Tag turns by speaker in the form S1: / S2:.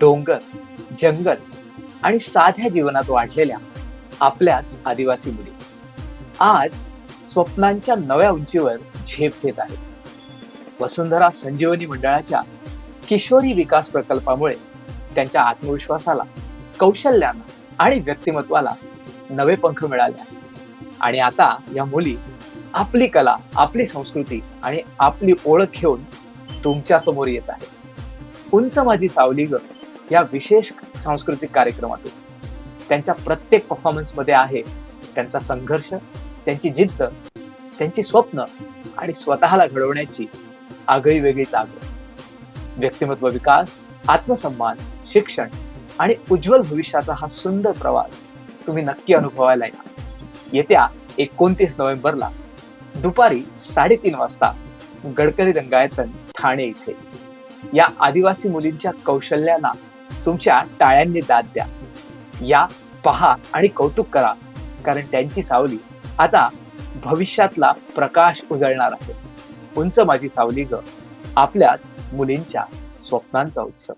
S1: डोंगर जंगल आणि साध्या जीवनात वाढलेल्या आपल्याच आदिवासी मुली. आज स्वप्नांच्या नव्या उंचीवर झेप घेत आहेत. वसुंधरा संजीवनी मंडळाच्या किशोरी विकास प्रकल्पामुळे त्यांच्या आत्मविश्वासाला कौशल्याला आणि व्यक्तिमत्वाला नवे पंख मिळाले आणि आता या मुली आपली कला आपली संस्कृती आणि आपली ओळख घेऊन तुमच्यासमोर येत आहे उंच माझी सावली ग. या विशेष सांस्कृतिक कार्यक्रमातून त्यांच्या प्रत्येक परफॉर्मन्समध्ये आहे त्यांचा संघर्ष त्यांची जिद्द त्यांची स्वप्न आणि स्वतःला घडवण्याची आगळी वेगळी ताकद व्यक्तिमत्व विकास आत्मसन्मान शिक्षण आणि उज्ज्वल भविष्याचा हा सुंदर प्रवास तुम्ही नक्की अनुभवायला या. येत्या एकोणतीस नोव्हेंबरला दुपारी साडेतीन वाजता गडकरी रंगायतन ठाणे इथे. या आदिवासी मुलींच्या कौशल्याला तुमच्या टाळ्यांनी दाद द्या. या पहा आणि कौतुक करा. कारण त्यांची सावली आता भविष्यातला प्रकाश उजळणार आहे. उंच माझी सावली ग. आपल्याच मुलींच्या स्वप्नांचा उत्सव.